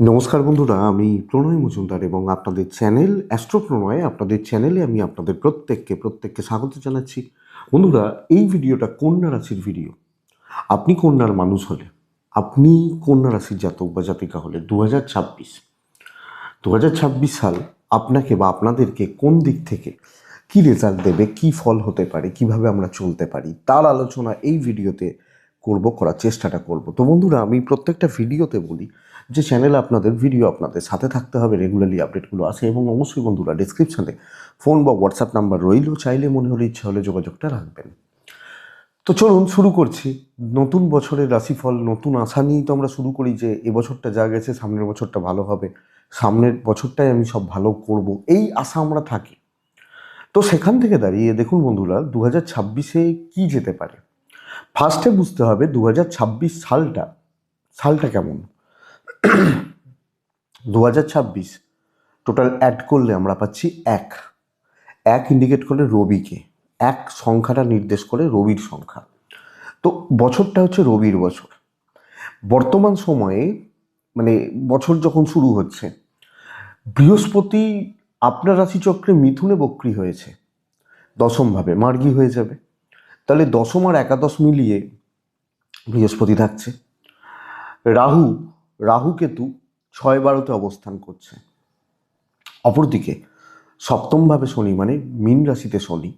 নমস্কার বন্ধুরা, আমি প্রণয় মজুমদার এবং আপনাদের চ্যানেল অ্যাস্ট্রো প্রণয় আপনাদের চ্যানেলে আমি আপনাদের প্রত্যেককে প্রত্যেককে স্বাগত জানাচ্ছি। বন্ধুরা, এই ভিডিওটা কন্যা রাশির ভিডিও। আপনি কন্যার মানুষ হলে, আপনি কন্যা রাশির জাতক বা জাতিকা হলে দু হাজার ছাব্বিশ দু হাজার ছাব্বিশ সাল আপনাকে বা আপনাদেরকে কোন দিক থেকে কি রেজাল্ট দেবে, কি ফল হতে পারে, কীভাবে আমরা চলতে পারি, তার আলোচনা এই ভিডিওতে করব, করার চেষ্টাটা করব। তো বন্ধুরা, আমি প্রত্যেকটা ভিডিওতে বলি যে চ্যানেল আপনাদের ভিডিও আপনাদের সাথে থাকতে হবে রেগুলারলি আপডেটগুলো আসে এবং অবশ্যই বন্ধুরা ডিসক্রিপশানে ফোন বা হোয়াটসঅ্যাপ নাম্বার রইল চাইলে মনে হলে ইচ্ছা হলে যোগাযোগটা রাখবেন। তো চলুন শুরু করছি। নতুন বছরের রাশিফল, নতুন আশা নিয়েই তো আমরা শুরু করি যে এবছরটা যা গেছে, সামনের বছরটা ভালো হবে। সামনের বছরটাই আমি সব ভালো করব, এই আশা আমরা থাকি। তো সেখান থেকে দাঁড়িয়ে দেখুন বন্ধুরা দু হাজার ছাব্বিশে কী যেতে পারে? ফার্স্টে বুঝতে হবে দু হাজার ছাব্বিশ সালটা সালটা কেমন? দু হাজার ছাব্বিশ টোটাল অ্যাড করলে আমরা পাচ্ছি এক। এক ইন্ডিকেট করে রবিকে। এক সংখ্যাটা নির্দেশ করে রবির সংখ্যা। তো বছরটা হচ্ছে রবির বছর। বর্তমান সময়ে মানে বছর যখন শুরু হচ্ছে, বৃহস্পতি আপনার রাশিচক্রে মিথুনে বক্রি হয়েছে। দশমভাবে মার্গী হয়ে যাবে। তাহলে দশম আর একাদশ মিলিয়ে বৃহস্পতি থাকছে। রাহু রাহু কেতু ছয় বারোতে অবস্থান করছে। অপরদিকে সপ্তমভাবে শনি মানে মীন রাশিতে শনি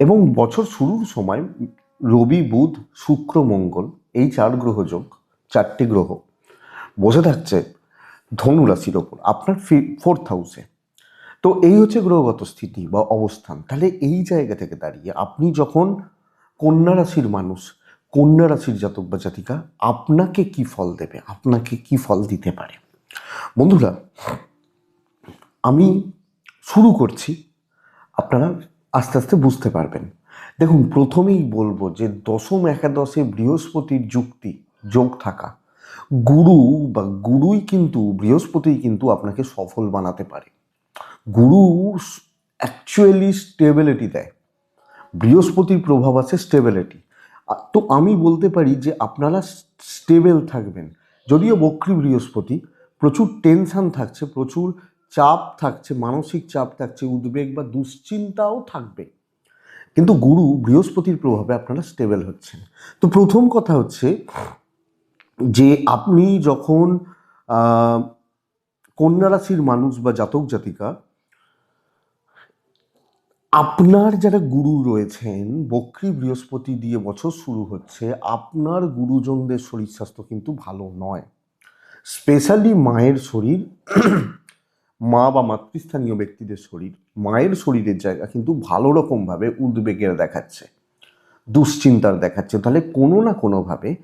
এবং বছর শুরুর সময় রবি, বুধ, শুক্র, মঙ্গল এই চার গ্রহ যোগ, চারটি গ্রহ বসে থাকছে ধনু রাশির ওপর, আপনার ফোর্থ হাউসে তো এই হচ্ছে গ্রহগত স্থিতি বা অবস্থান। তাহলে এই জায়গা থেকে দাঁড়িয়ে আপনি যখন কন্যা রাশির মানুষ কন্যা রাশির জাতক বা জাতিকা আপনাকে কি ফল দেবে? আপনাকে কি ফল দিতে পারে? বন্ধুরা, আমি শুরু করছি। আপনারা আস্তে আস্তে বুঝতে পারবেন। দেখুন, প্রথমেই বলব যে দশম একাদশে বৃহস্পতির যুক্তি, যোগ থাকা। গুরু বা গুরুই কিন্তু, বৃহস্পতি কিন্তু আপনাকে সফল বানাতে পারে। গুরু অ্যাকচুয়ালি স্টেবিলিটি দেয়। বৃহস্পতির প্রভাব আছে স্টেবিলিটি তো আমি বলতে পারি যে আপনারা স্টেবেল থাকবেন। যদিও বক্রী বৃহস্পতি, প্রচুর টেনশন থাকছে, প্রচুর চাপ থাকছে, মানসিক চাপ থাকছে, উদ্বেগ বা দুশ্চিন্তাও থাকবে। কিন্তু গুরু বৃহস্পতির প্রভাবে আপনারা স্টেবেল হচ্ছেন। তো প্রথম কথা হচ্ছে যে আপনি যখন কন্যা রাশির মানুষ বা জাতক জাতিকা আপনার যারা গুরু রয়েছেন, বক্রী বৃহস্পতি দিয়ে বছর শুরু হচ্ছে, আপনার গুরুজনদের শরীর স্বাস্থ্য কিন্তু ভালো নয়। স্পেশালি মায়ের শরীর, মা বা মাতৃস্থানীয় ব্যক্তিদের শরীর, মায়ের শরীরের জায়গা কিন্তু ভালো রকমভাবে উদ্বেগের দেখাচ্ছে, দুশ্চিন্তার দেখাচ্ছে। তাহলে কোনো না কোনোভাবে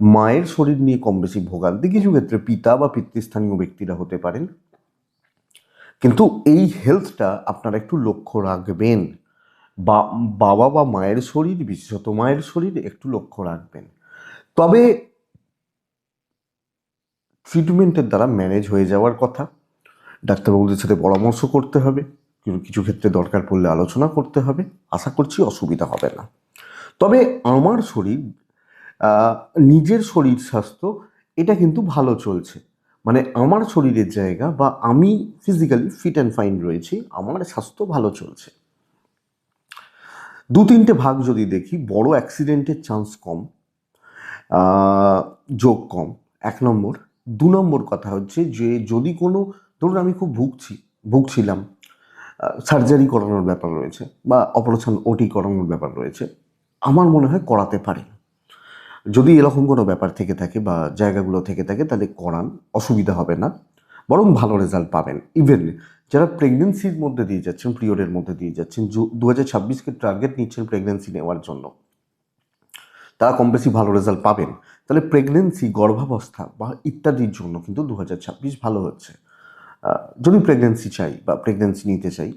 মায়ের শরীর নিয়ে কম বেশি ভোগান্তি কিছু ক্ষেত্রে পিতা বা পিতৃস্থানীয় ব্যক্তিরা হতে পারেন। কিন্তু এই হেলথটা আপনারা একটু লক্ষ্য রাখবেন। বা, বাবা বা মায়ের শরীর, বিশেষত মায়ের শরীর একটু লক্ষ্য রাখবেন। তবে ট্রিটমেন্টের দ্বারা ম্যানেজ হয়ে যাওয়ার কথা। ডাক্তারবাবুদের সাথে পরামর্শ করতে হবে। কিছু ক্ষেত্রে দরকার পড়লে আলোচনা করতে হবে। আশা করছি অসুবিধা হবে না। তবে আমার শরীর নিজের শরীর স্বাস্থ্য, এটা কিন্তু ভালো চলছে। মানে আমার শরীরের জায়গা বা আমি ফিজিক্যালি ফিট অ্যান্ড ফাইন রয়েছি, আমার স্বাস্থ্য ভালো চলছে। দু তিনটে ভাগ যদি দেখি, বড় অ্যাক্সিডেন্টের চান্স কম যোগ কম। এক নম্বর। দু নম্বর কথা হচ্ছে যে, যদি কোনো, ধরুন আমি খুব ভুগছি, ভুগছিলাম সার্জারি করানোর ব্যাপার রয়েছে বা অপারেশন ওটি করানোর ব্যাপার রয়েছে, আমার মনে হয় করাতে পারি। যদি এরকম কোনো ব্যাপার থেকে থাকে বা জায়গাগুলো থেকে থাকে, তাহলে করান, অসুবিধা হবে না। বরং ভালো রেজাল্ট পাবেন। ইভেন যারা প্রেগনেন্সির মধ্যে দিয়ে যাচ্ছেন পিরিয়ডের মধ্যে দিয়ে যাচ্ছেন দু হাজার ছাব্বিশকে টার্গেট নিচ্ছেন প্রেগনেন্সি নেওয়ার জন্য, তারা কম বেশি ভালো রেজাল্ট পাবেন। তাহলে প্রেগনেন্সি গর্ভাবস্থা বা ইত্যাদির জন্য কিন্তু দু হাজার ছাব্বিশ ভালো হচ্ছে। যদি প্রেগনেন্সি চাই বা প্রেগনেন্সি নিতে চাই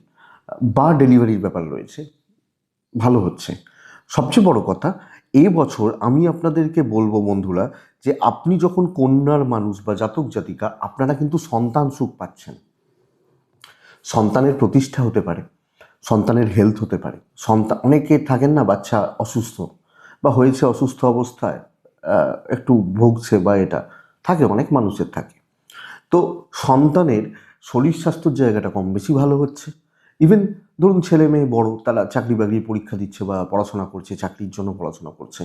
বা ডেলিভারির ব্যাপার রয়েছে, ভালো হচ্ছে। সবচেয়ে বড় কথা এ বছর আমি আপনাদেরকে বলব বন্ধুরা যে আপনি যখন কন্যার মানুষ বা জাতক জাতিকা, আপনারা কিন্তু সন্তান সুখ পাচ্ছেন। সন্তানের প্রতিষ্ঠা হতে পারে, সন্তানের হেলথ হতে পারে। সন্তান অনেকে থাকেন না বাচ্চা অসুস্থ বা হয়েছে অসুস্থ অবস্থায় একটু ভুগছে বা এটা, থাকে, অনেক মানুষের থাকে। তো সন্তানের শরীর স্বাস্থ্যর জায়গাটা কম বেশি ভালো হচ্ছে। ইভেন ধরুন ছেলে মেয়ে বড়, তারা চাকরি বাকরির পরীক্ষা দিচ্ছে বা পড়াশোনা করছে, চাকরির জন্য পড়াশোনা করছে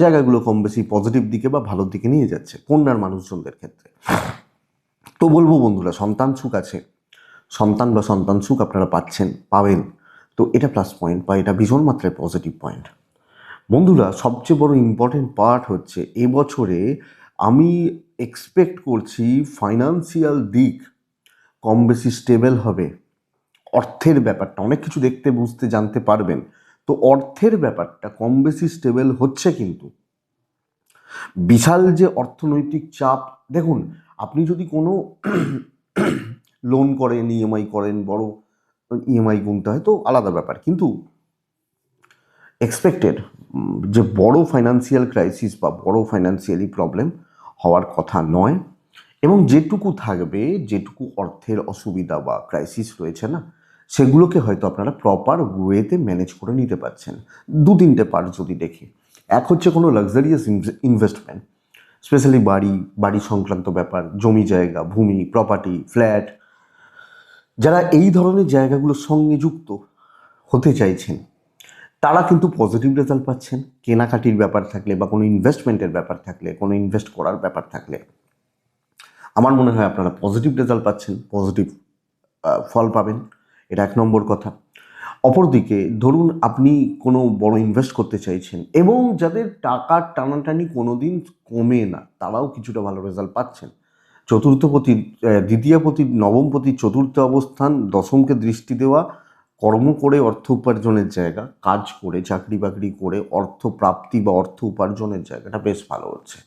জায়গাগুলো কম বেশি পজিটিভ দিকে বা ভালোর দিকে নিয়ে যাচ্ছে, কন্যার মানুষজনদের ক্ষেত্রে। তো বলব বন্ধুরা, সন্তান সুখ আছে, সন্তান বা সন্তান সুখ আপনারা পাচ্ছেন, পাবেন। তো এটা প্লাস পয়েন্ট বা এটা ভীষণ মাত্রায় পজিটিভ পয়েন্ট বন্ধুরা, সবচেয়ে বড় ইম্পর্টেন্ট পার্ট হচ্ছে, এবছরে আমি এক্সপেক্ট করছি ফাইনান্সিয়াল দিক কম বেশি স্টেবল হবে। অর্থের ব্যাপারটা, অনেক কিছু দেখতে, বুঝতে, জানতে পারবেন। তো অর্থের ব্যাপারটা কম বেশি স্টেবল হচ্ছে কিন্তু। বিশাল যে অর্থনৈতিক চাপ, দেখুন, আপনি যদি কোনো লোন করেন ইএমআই করেন, বড় ইএমআই গুনতে হয়, তো আলাদা ব্যাপার। কিন্তু এক্সপেক্টেড যে বড় ফাইন্যান্সিয়াল ক্রাইসিস বা বড় ফাইন্যান্সিয়ালি প্রবলেম হওয়ার কথা নয়। এবং যেটুকু থাকবে, যেটুকু অর্থের অসুবিধা বা ক্রাইসিস রয়েছে না সেগুলোকে হয়তো আপনারা প্রপার ওয়েতে ম্যানেজ করে নিতে পারছেন। দু তিনটে পার্ট যদি দেখি। এক হচ্ছে কোনো লাক্সারিয়াস ইনভেস্টমেন্ট স্পেশালি বাড়ি বাড়ি সংক্রান্ত ব্যাপার, জমি জায়গা, ভূমি প্রপার্টি ফ্ল্যাট যারা এই ধরনের জায়গাগুলোর সঙ্গে যুক্ত হতে চাইছেন, তারা কিন্তু পজিটিভ রেজাল্ট পাচ্ছেন। কেনাকাটির ব্যাপার থাকলে বা কোনো ইনভেস্টমেন্টের ব্যাপার থাকলে, কোনো ইনভেস্ট করার ব্যাপার থাকলে, আমার মনে হয় আপনারা পজিটিভ রেজাল্ট পাচ্ছেন পজিটিভ ফল পাবেন। এটা এক নম্বর কথা। অপরদিকে, ধরুন আপনি কোনো বড় ইনভেস্ট করতে চাইছেন এবং যাদের টাকার টানাটানি কোনো দিন কমে না, তারাও কিছুটা ভালো রেজাল্ট পাচ্ছেন। চতুর্থপতি দ্বিতীয়পতি, নবমপতি, চতুর্থ অবস্থান, দশমকে দৃষ্টি দেওয়া, কর্ম করে অর্থ উপার্জনের জায়গা, কাজ করে, চাকরি বাকরি করে, অর্থ প্রাপ্তি বা অর্থ উপার্জনের জায়গাটা বেশ ভালো হচ্ছে।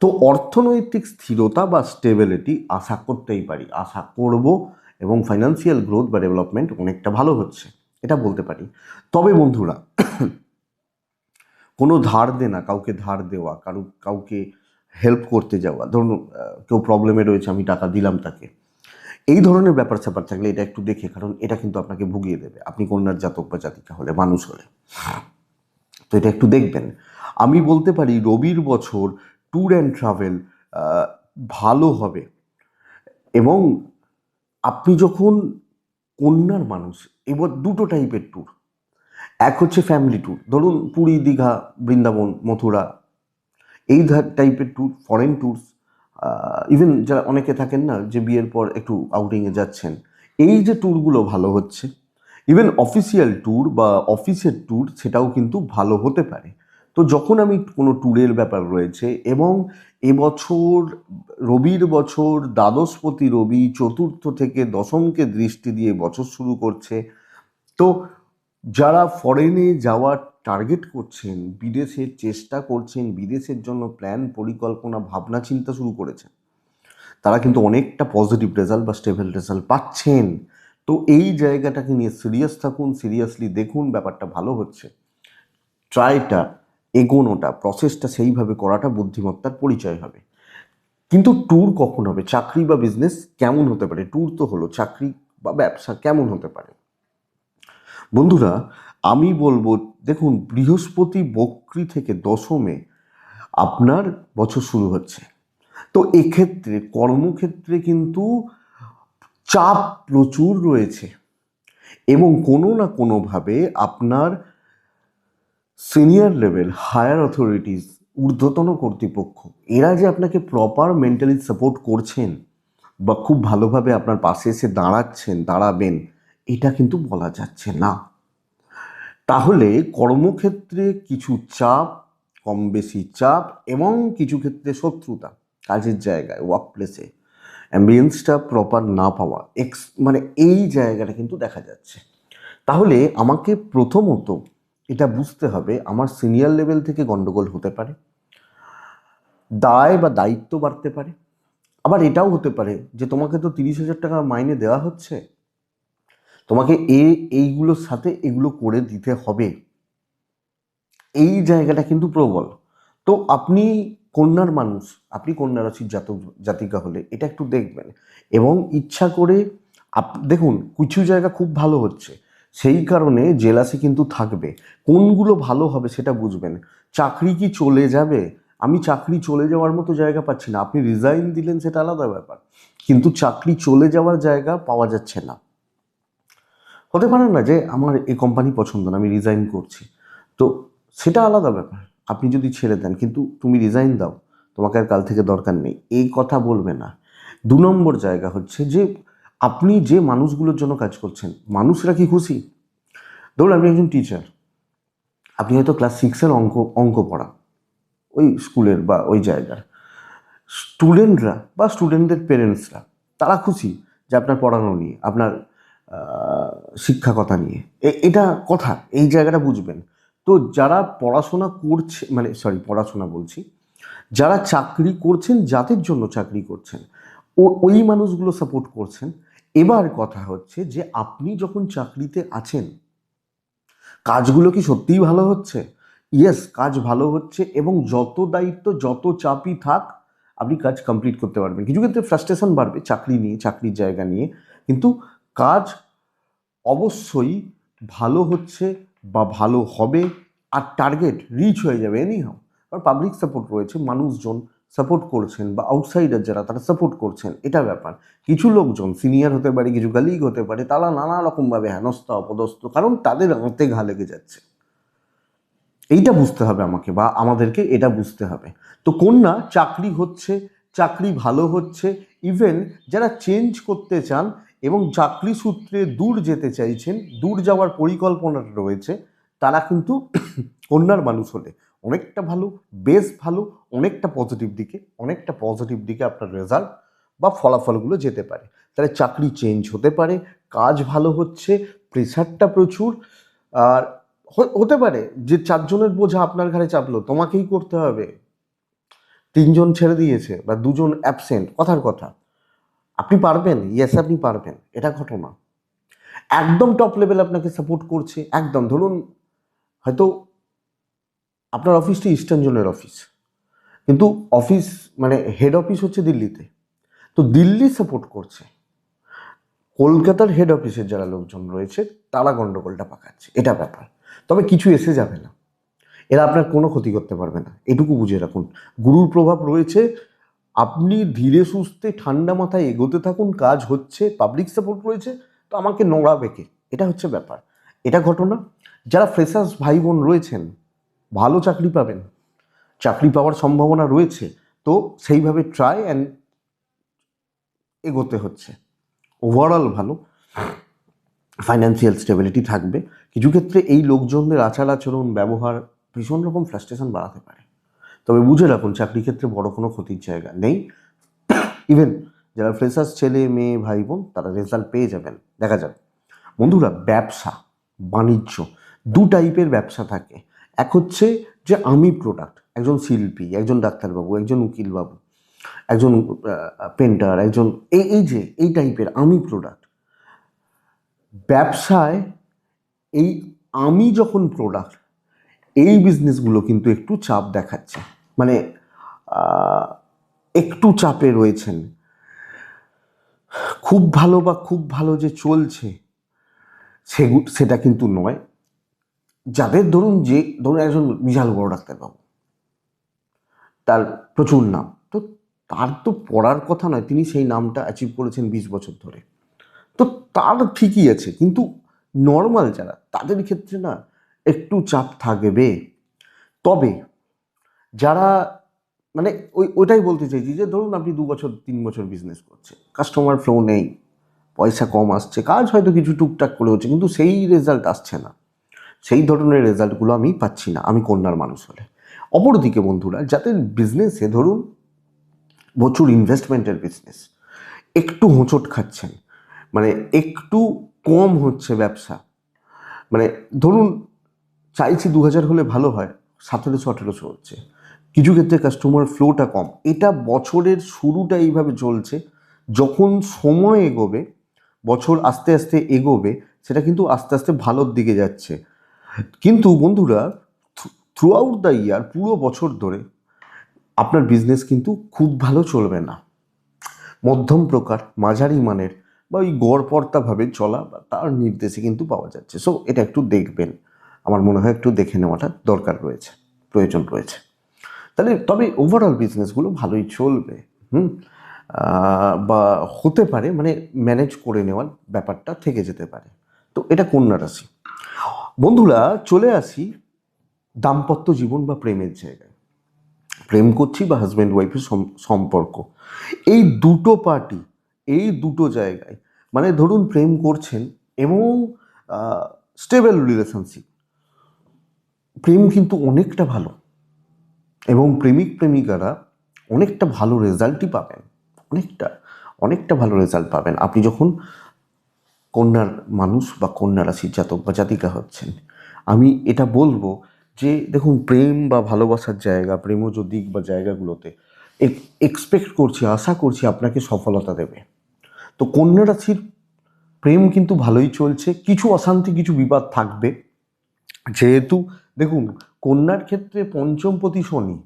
তো অর্থনৈতিক স্থিরতা বা স্টেবিলিটি আশা করতেই পারি, আশা করব এবং ফাইন্যান্সিয়াল গ্রোথ বা ডেভেলপমেন্ট অনেকটা ভালো হচ্ছে, এটা বলতে পারি। তবে বন্ধুরা, কোনো ধার দেনা, কাউকে ধার দেওয়া, কারও, কাউকে হেল্প করতে যাওয়া, ধরুন কেউ প্রবলেমে রয়েছে, আমি টাকা দিলাম তাকে, এই ধরনের ব্যাপার স্যাপার থাকলে এটা একটু দেখে, কারণ এটা কিন্তু আপনাকে ভুগিয়ে দেবে। আপনি কন্যার জাতক বা জাতিকা হলে, মানুষ হলে। তো এটা একটু দেখবেন। আমি বলতে পারি, রবির বছর ট্যুর অ্যান্ড ট্রাভেল ভালো হবে। এবং আপনি যখন কন্যার মানুষ, এবার দুটো টাইপের ট্যুর এক হচ্ছে ফ্যামিলি ট্যুর ধরুন পুরী, দীঘা, বৃন্দাবন, মথুরা। এই টাইপের ট্যুর ফরেন ট্যুরস ইভেন যারা অনেকে থাকেন না যে বিয়ের পর একটু আউটিংয়ে যাচ্ছেন, এই যে ট্যুরগুলো ভালো হচ্ছে ইভেন অফিসিয়াল ট্যুর বা অফিসের ট্যুর সেটাও কিন্তু ভালো হতে পারে। তো যখন আমি কোনো ট্যুরের ব্যাপার রয়েছে এবং এবছর রবির বছর, দ্বাদশপতি রবি, চতুর্থ থেকে দশমকে দৃষ্টি দিয়ে বছর শুরু করছে, তো যারা ফরেনে যাওয়ার টার্গেট করছেন, বিদেশের চেষ্টা করছেন, বিদেশের জন্য প্ল্যান পরিকল্পনা, ভাবনা, চিন্তা শুরু করেছেন, তারা কিন্তু অনেকটা পজিটিভ রেজাল্ট বা স্টেবল রেজাল্ট পাচ্ছেন। তো এই জায়গাটাকে নিয়ে সিরিয়াস থাকুন সিরিয়াসলি দেখুন, ব্যাপারটা ভালো হচ্ছে। ট্রাইটা এগোনোটা প্রসেসটা সেইভাবে করাটা বুদ্ধিমত্তার পরিচয় হবে। কিন্তু ট্যুর কখন হবে? চাকরি বা বিজনেস কেমন হতে পারে? ট্যুর তো হলো চাকরি বা ব্যবসা কেমন হতে পারে? বন্ধুরা, আমি বলব, দেখুন, বৃহস্পতি বক্রি থেকে দশমে আপনার বছর শুরু হচ্ছে। তো এক্ষেত্রে, কর্মক্ষেত্রে কিন্তু চাপ প্রচুর রয়েছে। এবং কোনো না কোনোভাবে আপনার সিনিয়র লেভেল, হায়ার অথরিটিস, ঊর্ধ্বতন কর্তৃপক্ষ, এরা যে আপনাকে প্রপার মেন্টালি সাপোর্ট করছেন বা খুব ভালোভাবে আপনার পাশে এসে দাঁড়াচ্ছেন, দাঁড়াবেন, এটা কিন্তু বলা যাচ্ছে না। তাহলে কর্মক্ষেত্রে কিছু চাপ কম বেশি চাপ এবং কিছু ক্ষেত্রে শত্রুতা, কাজের জায়গায় ওয়ার্ক প্লেসে অ্যাম্বিয়েন্সটা প্রপার না পাওয়া এক্স মানে এই জায়গাটা কিন্তু দেখা যাচ্ছে। তাহলে আমাকে প্রথমত এটা বুঝতে হবে, আমার সিনিয়র লেভেল থেকে গন্ডগোল হতে পারে, দায় বা দায়িত্ব বাড়তে পারে। আবার এটাও হতে পারে যে তোমাকে তো তিরিশ হাজার টাকা মাইনে দেওয়া হচ্ছে, তোমাকে এ, এইগুলোর সাথে এগুলো করে দিতে হবে। এই জায়গাটা কিন্তু প্রবল। তো আপনি কন্যার মানুষ, আপনি কন্যা রাশির জাতিকা হলে এটা একটু দেখবেন। এবং ইচ্ছা করে আপ, দেখুন, কিছু জায়গা খুব ভালো হচ্ছে। সেই কারণে জেলাসি কিন্তু থাকবে। কোনগুলো ভালো হবে সেটা বুঝবেন। চাকরি কি চলে যাবে? আমি চাকরি চলে যাওয়ার মতো জায়গা পাচ্ছি না। আপনি রিজাইন দিলেন সেটা আলাদা ব্যাপার। কিন্তু চাকরি চলে যাওয়ার জায়গা পাওয়া যাচ্ছে না। হতে পারে না যে আমার এই কোম্পানি পছন্দ না, আমি রিজাইন করছি। তো সেটা আলাদা ব্যাপার। আপনি যদি ছেড়ে দেন, কিন্তু তুমি রিজাইন দাও। তোমাকে আর কাল থেকে দরকার নেই। এই কথা বলবে না। দু নম্বর জায়গা হচ্ছে যে আপনি যে মানুষগুলোর জন্য কাজ করছেন, মানুষরা কি খুশি? ধরুন আপনি একজন টিচার আপনি হয়তো ক্লাস সিক্সের অঙ্ক অঙ্ক পড়া ওই স্কুলের বা ওই জায়গার। স্টুডেন্টরা বা স্টুডেন্টদের পেরেন্টসরা তারা খুশি যে আপনার পড়ানো নিয়ে, আপনার শিক্ষকতা নিয়ে। এটা কথা, এই জায়গাটা বুঝবেন। তো যারা পড়াশোনা করছে মানে সরি পড়াশোনা বলছি, যারা চাকরি করছেন জাতির জন্য চাকরি করছেন, ও, ওই মানুষগুলো সাপোর্ট করছেন এবার কথা হচ্ছে যে আপনি যখন চাকরিতে আছেন, কাজগুলো কি সত্যিই ভালো হচ্ছে? ইয়েস কাজ ভালো হচ্ছে এবং যত দায়িত্ব, যত চাপই থাক, আপনি কাজ কমপ্লিট করতে পারবেন। কিছু ক্ষেত্রে ফ্রাস্ট্রেশন বাড়বে চাকরি নিয়ে, চাকরির জায়গা নিয়ে। কিন্তু কাজ অবশ্যই ভালো হচ্ছে বা ভালো হবে আর টার্গেট রিচ হয়ে যাবে এনি হাও আর পাবলিক সাপোর্ট রয়েছে, মানুষজন সাপোর্ট করছেন বা আউটসাইডার যারা, তারা সাপোর্ট করছেন, এটা ব্যাপার। কিছু লোকজন সিনিয়র হতে পারে, কিছু গালিগ হতে পারে, তারা নানা রকমভাবে হেনস্থা, অপদস্থ, কারণ তাদের আঁতে ঘা লেগে যাচ্ছে। এইটা বুঝতে হবে আমাকে বা আমাদেরকে এটা বুঝতে হবে। তো কন্যা চাকরি হচ্ছে, চাকরি ভালো হচ্ছে ইভেন যারা চেঞ্জ করতে চান এবং চাকরি সূত্রে দূর যেতে চাইছেন, দূর যাওয়ার পরিকল্পনা রয়েছে, তারা কিন্তু কন্যার মানুষ হলে অনেকটা ভালো, বেশ ভালো অনেকটা পজিটিভ দিকে, অনেকটা পজিটিভ দিকে আপনার রেজাল্ট বা ফলাফলগুলো যেতে পারে। তাহলে চাকরি চেঞ্জ হতে পারে, কাজ ভালো হচ্ছে প্রেশারটা প্রচুর, আর হতে পারে যে চারজনের বোঝা আপনার ঘাড়ে চাপলো, তোমাকেই করতে হবে। তিনজন ছেড়ে দিয়েছে বা দুজন অ্যাবসেন্ট কথার কথা। আপনি পারবেন? ইয়েস আপনি পারবেন। এটা ঘটনা। একদম টপ লেভেল আপনাকে সাপোর্ট করছে। একদম, ধরুন, হয়তো আপনার অফিসটি ইস্টার্ন জোনের অফিস কিন্তু অফিস মানে হেড অফিস হচ্ছে দিল্লিতে। তো দিল্লি সাপোর্ট করছে। কলকাতার হেড অফিসের যারা লোকজন রয়েছে, তারা গন্ডগোলটা পাকাচ্ছে। এটা ব্যাপার। তবে কিছু এসে যাবে না। এরা আপনার কোনো ক্ষতি করতে পারবে না। এটুকু বুঝে রাখুন। গুরুর প্রভাব রয়েছে। আপনি ধীরে সুস্থে ঠান্ডা মাথায় এগোতে থাকুন, কাজ হচ্ছে পাবলিক সাপোর্ট রয়েছে, তো আমাকে নোংরা বেঁকে এটা হচ্ছে ব্যাপার। এটা ঘটনা। যারা ফ্রেশার্স ভাই বোন রয়েছেন, ভালো চাকরি পাবেন। চাকরি পাওয়ার সম্ভাবনা রয়েছে, তো সেইভাবে ট্রাই অ্যান্ড এগোতে হচ্ছে। ওভারঅল ভালো ফাইন্যান্সিয়াল স্টেবিলিটি থাকবে। কিছু ক্ষেত্রে এই লোকজনদের আচার আচরণ, ব্যবহার ভীষণ রকম ফ্রাস্ট্রেশন বাড়াতে পারে। তবে বুঝে রাখুন, চাকরি ক্ষেত্রে বড় কোনো ক্ষতির জায়গা নেই। ইভেন যারা ফ্রেশার্স ছেলে, মেয়ে, ভাই, বোন, তারা রেজাল্ট পেয়ে যাবেন। দেখা যাবে বন্ধুরা, ব্যবসা, বাণিজ্য, দু টাইপের ব্যবসা থাকে। এক হচ্ছে যে আমি প্রোডাক্ট একজন শিল্পী, একজন ডাক্তারবাবু, একজন উকিলবাবু, একজন পেন্টার একজন, এই এই যে, এই টাইপের আমি প্রোডাক্ট ব্যবসায় এই আমি যখন প্রোডাক্ট এই বিজনেসগুলো কিন্তু একটু চাপ দেখাচ্ছে। মানে একটু চাপে রয়েছেন। খুব ভালো বা খুব ভালো যে চলছে সেটা কিন্তু নয়। যাদের ধরুন যে, ধরুন একজন বিশাল বড় ডাক্তারবাবু তার প্রচুর নাম। তো তার তো পড়ার কথা নয়, তিনি সেই নামটা অ্যাচিভ করেছেন বিশ বছর ধরে। তো তার ঠিকই আছে, কিন্তু নর্মাল যারা, তাদের ক্ষেত্রে না একটু চাপ থাকবে। তবে যারা মানে ওই, ওইটাই বলতে চাইছি যে ধরুন আপনি দু বছর, তিন বছর বিজনেস করছে কাস্টমার ফ্লো নেই, পয়সা কম আসছে, কাজ হয়তো কিছু টুকটাক করে হচ্ছে, কিন্তু সেই রেজাল্ট আসছে না। সেই ধরনের রেজাল্টগুলো আমি পাচ্ছি না, আমি কন্যার মানুষ হলে। অপরদিকে বন্ধুরা, যাদের বিজনেসে ধরুন প্রচুর ইনভেস্টমেন্টের বিজনেস একটু হোঁচট খাচ্ছেন মানে একটু কম হচ্ছে ব্যবসা মানে ধরুন চাইছি দু হাজার হলে ভালো হয়, সতেরোশো, আঠেরোশো হচ্ছে। কিছু ক্ষেত্রে কাস্টমার ফ্লোটা কম। এটা বছরের শুরুটা এইভাবে চলছে, যখন সময় এগোবে, বছর আস্তে আস্তে এগোবে, সেটা কিন্তু আস্তে আস্তে ভালোর দিকে যাচ্ছে। কিন্তু বন্ধুরা থ্রু আউট দ্য ইয়ার পুরো বছর ধরে আপনার বিজনেস কিন্তু খুব ভালো চলবে না। মধ্যম প্রকার, মাঝারি মানের বা ওই গড়পর্তাভাবে চলা বা তার নির্দেশে কিন্তু পাওয়া যাচ্ছে। সো এটা একটু দেখবেন। আমার মনে হয় একটু দেখে নেওয়াটা দরকার রয়েছে, প্রয়োজন রয়েছে। তাহলে তবে ওভারঅল বিজনেসগুলো ভালোই চলবে, হুম? বা হতে পারে মানে ম্যানেজ করে নেওয়ার ব্যাপারটা থেকে যেতে পারে। তো এটা কন্যা রাশি। বন্ধুরা, চলে আসি দাম্পত্য জীবন বা প্রেমের জায়গায়। প্রেম করছি বা হাজব্যান্ড ওয়াইফের সম্পর্ক। এই দুটো পার্টি এই দুটো জায়গায় মানে ধরুন প্রেম করছেন এবং স্টেবল রিলেশনশিপ প্রেম কিন্তু অনেকটা ভালো এবং প্রেমিক প্রেমিকারা অনেকটা ভালো রেজাল্টই পাবেন। অনেকটা অনেকটা ভালো রেজাল্ট পাবেন। আপনি যখন কন্যার মানুষ বা কন্যা রাশির জাতক বা জাতিকা হচ্ছেন, আমি এটা বলব যে দেখুন, প্রেম বা ভালোবাসার জায়গা প্রেমজ দিক বা জায়গাগুলোতে এক্সপেক্ট করছি, আশা করছি আপনাকে সফলতা দেবে। তো কন্যা রাশির প্রেম কিন্তু ভালোই চলছে, কিছু অশান্তি, কিছু বিবাদ থাকবে। যেহেতু দেখুন, কন্যার ক্ষেত্রে পঞ্চমপতি শনি,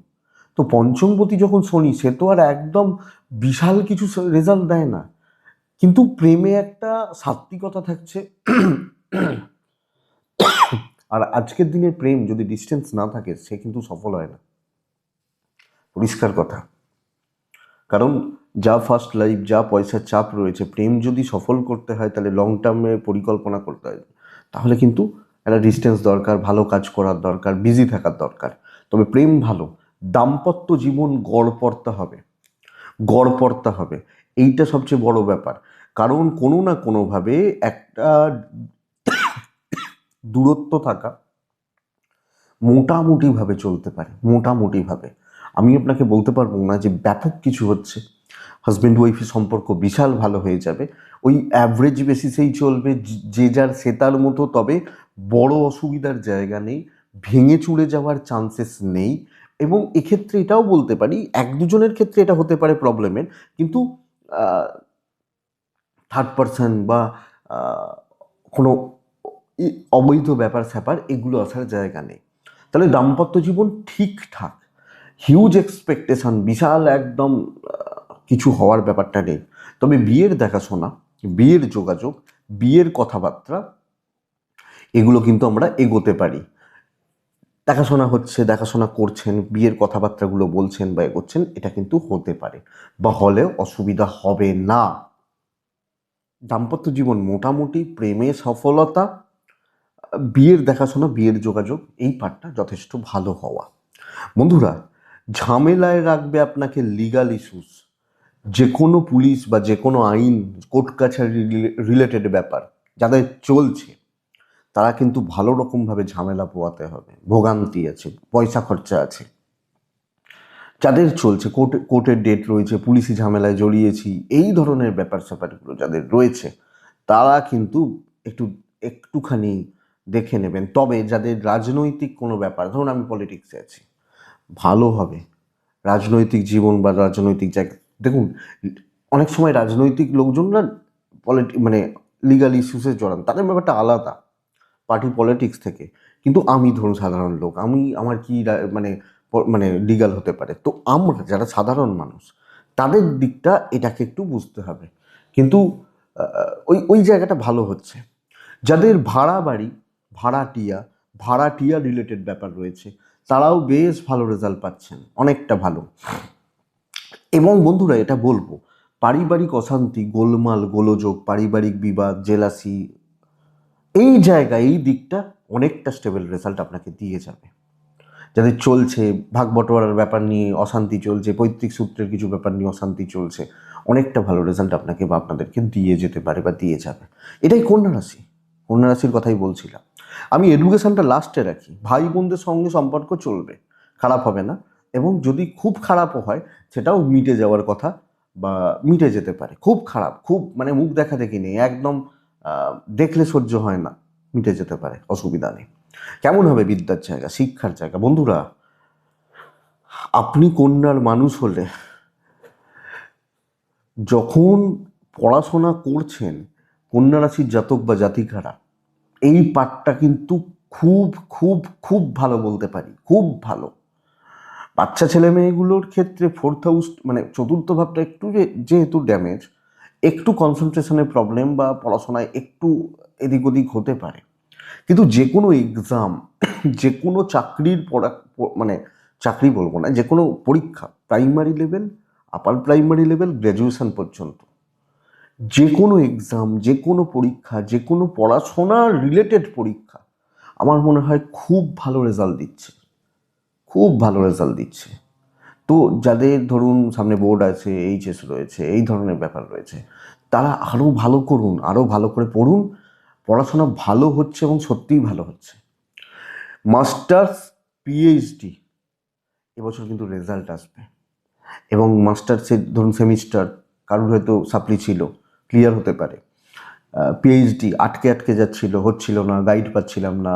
তো পঞ্চমপতি যখন শনি, সে তো আর একদম বিশাল কিছু রেজাল্ট দেয় না। কিন্তু প্রেমে একটা সাত্বিকতা থাকছে। আর আজকের দিনের প্রেম যদি ডিস্টেন্স না থাকে, সে কিন্তু সফল হয় না। পরিষ্কার কথা। কারণ যা ফার্স্ট লাইফ যা পয়সার চাপ রয়েছে, প্রেম যদি সফল করতে হয়, তাহলে লং টার্মে পরিকল্পনা করতে হয়। তাহলে কিন্তু একটা ডিস্টেন্স দরকার, ভালো কাজ করার দরকার বিজি থাকার দরকার। তবে প্রেম ভালো। দাম্পত্য জীবন গড়পড়তে হবে। গড়পড়তে হবে। এইটা সবচেয়ে বড় ব্যাপার। কারণ কোনো না কোনোভাবে একটা দূরত্ব থাকা মোটামুটিভাবে চলতে পারে, মোটামুটিভাবে। আমি আপনাকে বলতে পারব না যে ব্যাপক কিছু হচ্ছে। হাজব্যান্ড ওয়াইফের সম্পর্ক বিশাল ভালো হয়ে যাবে। ওই অ্যাভারেজ বেসিসেই চলবে, যে- যার সে তার মতো, তবে বড় অসুবিধার জায়গা নেই, ভেঙে চুড়ে যাওয়ার চান্সেস নেই। এবং এক্ষেত্রে এটাও বলতে পারি, এক দুজনের ক্ষেত্রে এটা হতে পারে প্রবলেমের কিন্তু থার্ড পারসন বা কোনো অবৈধ ব্যাপার স্যাপার এগুলো আসার জায়গা নেই। তাহলে দাম্পত্য জীবন ঠিকঠাক হিউজ এক্সপেকটেশন বিশাল একদম কিছু হওয়ার ব্যাপারটা নেই। তবে বিয়ের দেখাশোনা, বিয়ের যোগাযোগ, বিয়ের কথাবার্তা, এগুলো কিন্তু আমরা এগোতে পারি। দেখাশোনা হচ্ছে, দেখাশোনা করছেন, বিয়ের কথাবার্তাগুলো বলছেন বা এগোচ্ছেন, এটা কিন্তু হতে পারে। বা হলে অসুবিধা হবে না। দাম্পত্য জীবন মোটামুটি প্রেমে সফলতা বিয়ের দেখাশোনা, বিয়ের যোগাযোগ, এই পার্টটা যথেষ্ট ভালো হওয়া। বন্ধুরা, ঝামেলায় রাখবে আপনাকে লিগাল ইস্যুস যে কোনো পুলিশ বা যে কোনো আইন, কোর্ট কাছারি রিলেটেড ব্যাপার, যাদের চলছে, তারা কিন্তু ভালো রকমভাবে ঝামেলা পোয়াতে হবে। ভোগান্তি আছে, পয়সা খরচা আছে। যাদের চলছে, কোর্টে, কোর্টের ডেট রয়েছে, পুলিশি ঝামেলায় জড়িয়েছি, এই ধরনের ব্যাপার স্যাপারগুলো যাদের রয়েছে, তারা কিন্তু একটু, একটুখানি দেখে নেবেন। তবে যাদের রাজনৈতিক কোনো ব্যাপার, ধরুন আমি পলিটিক্সে আছি, ভালো হবে। রাজনৈতিক জীবন বা রাজনৈতিক জায়গা, দেখুন, অনেক সময় রাজনৈতিক লোকজনরা পলিটি মানে লিগাল ইস্যুসে জড়ান, তাদের ব্যাপারটা আলাদা পার্টি পলিটিক্স থেকে। কিন্তু আমি ধরুন সাধারণ লোক, আমি, আমার কি মানে মানে লিগাল হতে পারে? তো আমরা যারা সাধারণ মানুষ, তাদের দিকটা এটাকে একটু বুঝতে হবে। কিন্তু ওই ওই জায়গাটা ভালো হচ্ছে। যাদের ভাড়া বাড়ি ভাড়াটিয়া ভাড়াটিয়া রিলেটেড ব্যাপার রয়েছে। তারাও বেশ ভালো রেজাল্ট পাচ্ছেন, অনেকটা ভালো। এবং বন্ধুরা, এটা বলব, পারিবারিক অশান্তি, গোলমাল, গোলযোগ, পারিবারিক বিবাদ, জেলাসি, এই জায়গায় এই দিকটা অনেকটা স্টেবল রেজাল্ট আপনাকে দিয়ে যাবে। যাদের চলছে, ভাগ বটোয়ারার ব্যাপার নিয়ে অশান্তি চলছে, পৈতৃক সূত্রের কিছু ব্যাপার নিয়ে অশান্তি চলছে, অনেকটা ভালো রেজাল্ট আপনাকে বা আপনাদেরকে দিয়ে যেতে পারে বা দিয়ে যাবে। এটাই কন্যা রাশি। কন্যা রাশির কথাই বলছিলাম। আমি এডুকেশনটা লাস্টে রাখি। ভাই বোনদের সঙ্গে সম্পর্ক চলবে, খারাপ হবে না। এবং যদি খুব খারাপও হয়, সেটাও মিটে যাওয়ার কথা বা মিটে যেতে পারে। খুব খারাপ, খুব মানে মুখ দেখা দেখি নেই, একদম দেখলে সহ্য হয় না, মিটে যেতে পারে, অসুবিধা নেই। কেমন হবে বিদ্যার জায়গা, শিক্ষার জায়গা? বন্ধুরা, আপনি কন্যার মানুষ হলে যখন পড়াশোনা করছেন, কন্যা রাশির জাতক বা জাতিকারা এই পাঠটা কিন্তু খুব খুব খুব ভালো বলতে পারি, খুব ভালো। বাচ্চা ছেলে মেয়েগুলোর ক্ষেত্রে ফোর্থ হাউস মানে চতুর্থ ভাবটা একটু যে- যেহেতু ড্যামেজ একটু কনসেন্ট্রেশনের প্রবলেম বা পড়াশোনায় একটু এদিক ওদিক হতে পারে। কিন্তু যে কোনো এক্সাম যে কোনো চাকরির পড়া মানে চাকরি বলব না, যে কোনো পরীক্ষা primary level upper primary level graduation পর্যন্ত। যে কোনো এক্সাম যে কোনো পরীক্ষা, যে কোনো পড়াশোনা রিলেটেড পরীক্ষা আমার মনে হয় খুব ভালো রেজাল্ট দিচ্ছে। খুব ভালো রেজাল্ট দিচ্ছে। তো যাদের ধরুন সামনে বোর্ড আছে এইচএস রয়েছে, এই ধরনের ব্যাপার রয়েছে, তারা আরও ভালো করুন আরও ভালো করে পড়ুন। পড়াশোনা ভালো হচ্ছে এবং সত্যিই ভালো হচ্ছে। মাস্টার্স পিএইচডি এবছর কিন্তু রেজাল্ট আসবে। এবং মাস্টার্সের ধরুন সেমিস্টার কারোর হয়তো সাপ্লি ছিল ক্লিয়ার হতে পারে। পিএইচডি আটকে আটকে যাচ্ছিল, হচ্ছিল না গাইড পাচ্ছিলাম না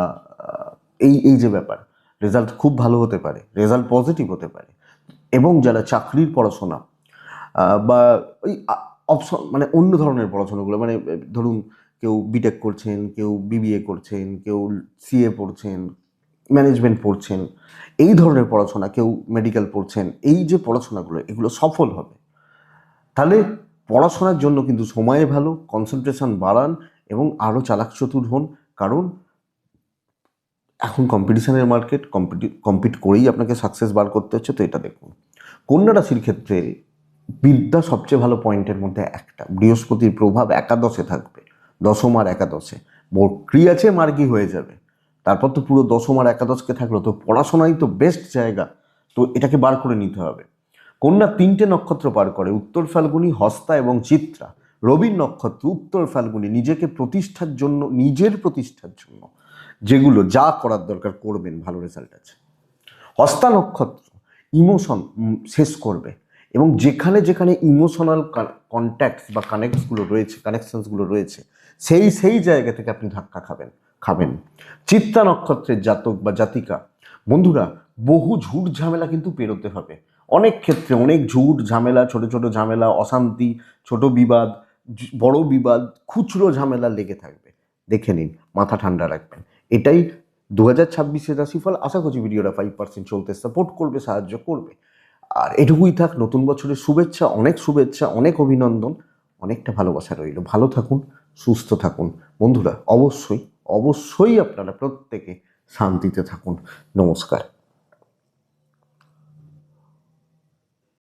এই এই যে ব্যাপার রেজাল্ট খুব ভালো হতে পারে রেজাল্ট পজিটিভ হতে পারে। এবং যারা চাকরির পড়াশোনা বা ওই অপশন মানে অন্য ধরনের পড়াশোনাগুলো মানে ধরুন কেউ বিটেক করছেন, কেউ বিবিএ করছেন, কেউ সিএ পড়ছেন ম্যানেজমেন্ট পড়ছেন, এই ধরনের পড়াশোনা, কেউ মেডিকেল পড়ছেন, এই যে পড়াশোনাগুলো, এগুলো সফল হবে। তাহলে পড়াশোনার জন্য কিন্তু সময়ে ভালো কনসেন্ট্রেশন বাড়ান এবং আরও চালাক চতুর হন। কারণ এখন কম্পিটিশনের মার্কেট কম্পিটি কম্পিট করেই আপনাকে সাকসেস বার করতে হচ্ছে, তো এটা দেখুন। কন্যা রাশির ক্ষেত্রে বিদ্যা সবচেয়ে ভালো পয়েন্টের মধ্যে একটা। বৃহস্পতির প্রভাব একাদশে থাকবে, দশম আর একাদশে। বক্রি আছে মার্গী হয়ে যাবে। তারপর তো পুরো দশম আর একাদশকে থাকল, তো পড়াশোনাই তো বেস্ট জায়গা। তো এটাকে বার করে নিতে হবে। কন্যা তিনটে নক্ষত্র পার করে, উত্তর ফাল্গুনি, হস্তা এবং চিত্রা। রবির নক্ষত্র, উত্তর ফাল্গুনি, নিজেকে প্রতিষ্ঠার জন্য, নিজের প্রতিষ্ঠার জন্য। যেগুলো যা করার দরকার করবেন, ভালো রেজাল্ট আছে। হস্তা নক্ষত্র ইমোশন শেষ করবে এবং যেখানে যেখানে ইমোশনাল কন্ট্যাক্টস বা কানেক্টসগুলো রয়েছে কানেকশনসগুলো রয়েছে, সেই সেই জায়গা থেকে আপনি ধাক্কা খাবেন খাবেন। চিত্তা নক্ষত্রের জাতক বা জাতিকা, বন্ধুরা, বহু ঝুট ঝামেলা কিন্তু পেরোতে হবে। অনেক ক্ষেত্রে অনেক ঝুট ঝামেলা, ছোট ছোট ঝামেলা, অশান্তি, ছোট বিবাদ বড় বিবাদ, খুচরো ঝামেলা লেগে থাকবে। দেখে নিন, মাথা ঠান্ডা রাখবেন। এটাই দু হাজার ছাব্বিশের রাশিফল। আশা করছি ভিডিওটা ফাইভ পার্সেন্ট চলতে সাপোর্ট করবে, সাহায্য করবে। আর এটুকুই থাক, নতুন বছরের শুভেচ্ছা, অনেক শুভেচ্ছা, অনেক অভিনন্দন, অনেকটা ভালোবাসা রইল। ভালো থাকুন, সুস্থ থাকুন। বন্ধুরা, অবশ্যই অবশ্যই আপনারা প্রত্যেকে শান্তিতে থাকুন। নমস্কার।